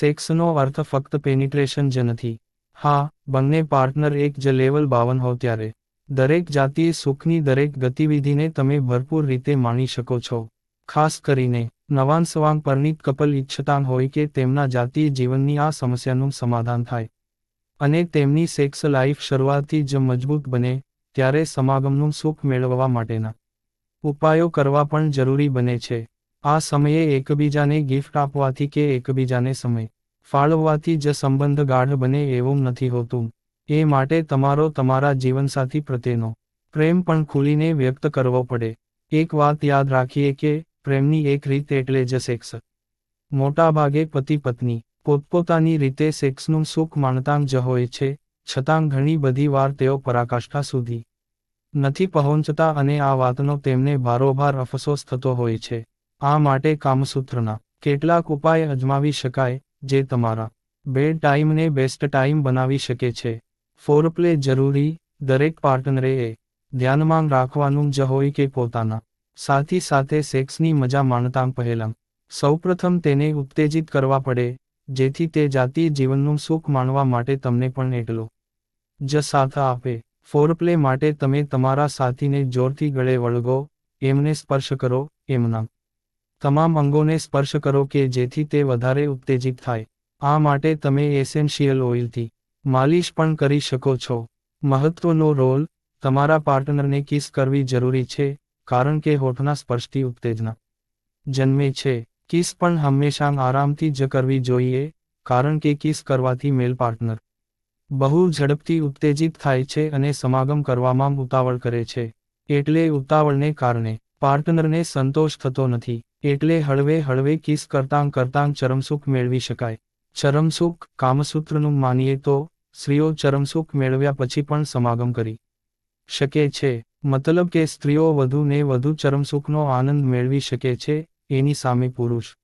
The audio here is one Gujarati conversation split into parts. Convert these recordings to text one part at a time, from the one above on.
સેક્સનો અર્થ ફક્ત પેનિટ્રેશન જ નથી. હા, બંને પાર્ટનર એક જ લેવલ બાવન હો ત્યારે. દરેક જાતીય સુખની દરેક ગતિવિધિને તમે ભરપૂર રીતે માણી શકો છો. ખાસ કરીને નવાન સવાંગ પરણિત કપલ ઈચ્છતા હોય કે તેમના જાતીય જીવનની આ સમસ્યાનું સમાધાન થાય. અને તેમની સેક્સ લાઈફ શરૂઆતથી જ મજબૂત બને, ત્યારે સમાગમનું સુખ મેળવવા માટેના ઉપાયો કરવા પણ જરૂરી બને છે. આ સમયે એકબીજાને ગિફ્ટ આપવાથી કે એકબીજાને સમય ફાળવવાથી જ સંબંધ ગાઢ બને એવું નથી હોતું. એ માટે તમારો તમારા જીવનસાથી પ્રત્યેનો પ્રેમ પણ ખુલીને વ્યક્ત કરવો પડે. એક વાત યાદ રાખીએ કે પ્રેમની એક રીત એટલે જ સેક્સ મોટાભાગે પતિ પત્ની પોતપોતાની રીતે સેક્સનું સુખ માણતા જ હોય છે, છતાં ઘણી બધી વાર તેઓ પરાકાષ્ઠા સુધી નથી પહોંચતા અને આ વાતનો તેમને ભારોભાર અફસોસ થતો હોય છે. આ માટે કામસૂત્રના કેટલાક ઉપાય અજમાવી શકાય, જે તમારા બેડ ટાઈમને બેસ્ટ ટાઈમ બનાવી શકે છે. ફોરપ્લે જરૂરી, દરેક પાર્ટનરે એ ધ્યાનમાં રાખવાનું જ હોય કે પોતાના સાથી સાથે સેક્સની મજા માણતા પહેલાં. સૌપ્રથમ તેને ઉત્તેજિત કરવા પડે, જેથી તે જાતીય જીવનનું સુખ માણવા માટે તમને પણ એટલો જ સાથ આપે. ફોરપ્લે માટે તમે તમારા સાથીને જોરથી ગળે વળગો, એમને સ્પર્શ કરો, એમના તમામ અંગોને સ્પર્શ કરો કે જેથી તે વધારે ઉત્તેજિત થાય. આ માટે તમે એસેન્શિયલ ઓઇલથી માલિશ પણ કરી શકો છો. મહત્વનો રોલ તમારા પાર્ટનરને કિસ કરવી જરૂરી છે, કારણ કે હોઠના સ્પર્શથી ઉત્તેજના જન્મે છે. કિસ પણ હંમેશા આરામથી જ કરવી જોઈએ, કારણ કે કિસ કરવાથી મેલ પાર્ટનર બહુ ઝડપથી ઉત્તેજિત થાય છે અને સમાગમ કરવામાં ઉતાવળ કરે છે. એટલે ઉતાવળને કારણે પાર્ટનરને સંતોષ થતો નથી. એટલે હળવે હળવે કિસ કરતાં કરતાં ચરમસુખ મેળવી શકાય. ચરમસુખ કામસૂત્રનું માનીએ તો, સ્ત્રીઓ ચરમસુખ મેળવ્યા પછી પણ સમાગમ કરી શકે છે. મતલબ કે સ્ત્રીઓ વધુ ને વધુ ચરમસુખનો આનંદ મેળવી શકે છે, એની સામે પુરુષ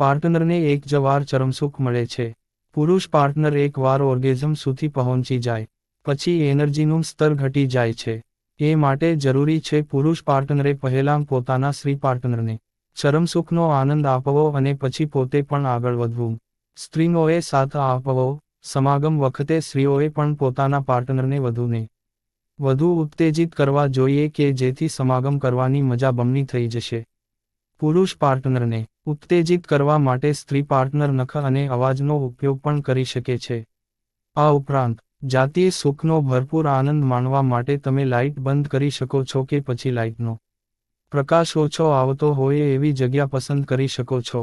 પાર્ટનરને એક જ વાર ચરમસુખ મળે છે. પુરુષ પાર્ટનર એક વાર ઓર્ગેઝમ સુધી પહોંચી જાય, પછી એનર્જીનું સ્તર ઘટી જાય છે. એ માટે જરૂરી છે પુરુષ પાર્ટનરે પહેલાં પોતાના સ્ત્રી પાર્ટનરને ચરમસુખનો આનંદ આપવો અને પછી પોતે પણ આગળ વધવું. સ્ત્રીઓએ સાથ આપવો. સમાગમ વખતે સ્ત્રીઓએ પણ પોતાના પાર્ટનરને વધુને વધુ ઉત્તેજિત કરવા જોઈએ કે જેથી સમાગમ કરવાની મજા બમણી થઈ જશે. પુરુષ પાર્ટનરને ઉત્તેજિત કરવા માટે સ્ત્રી પાર્ટનર નખ અને અવાજનો ઉપયોગ પણ કરી શકે છે. આ ઉપરાંત, જાતીય સુખનો ભરપૂર આનંદ માણવા માટે તમે લાઇટ બંધ કરી શકો છો કે પછી લાઇટનો પ્રકાશ ઓછો આવતો હોય એવી જગ્યા પસંદ કરી શકો છો.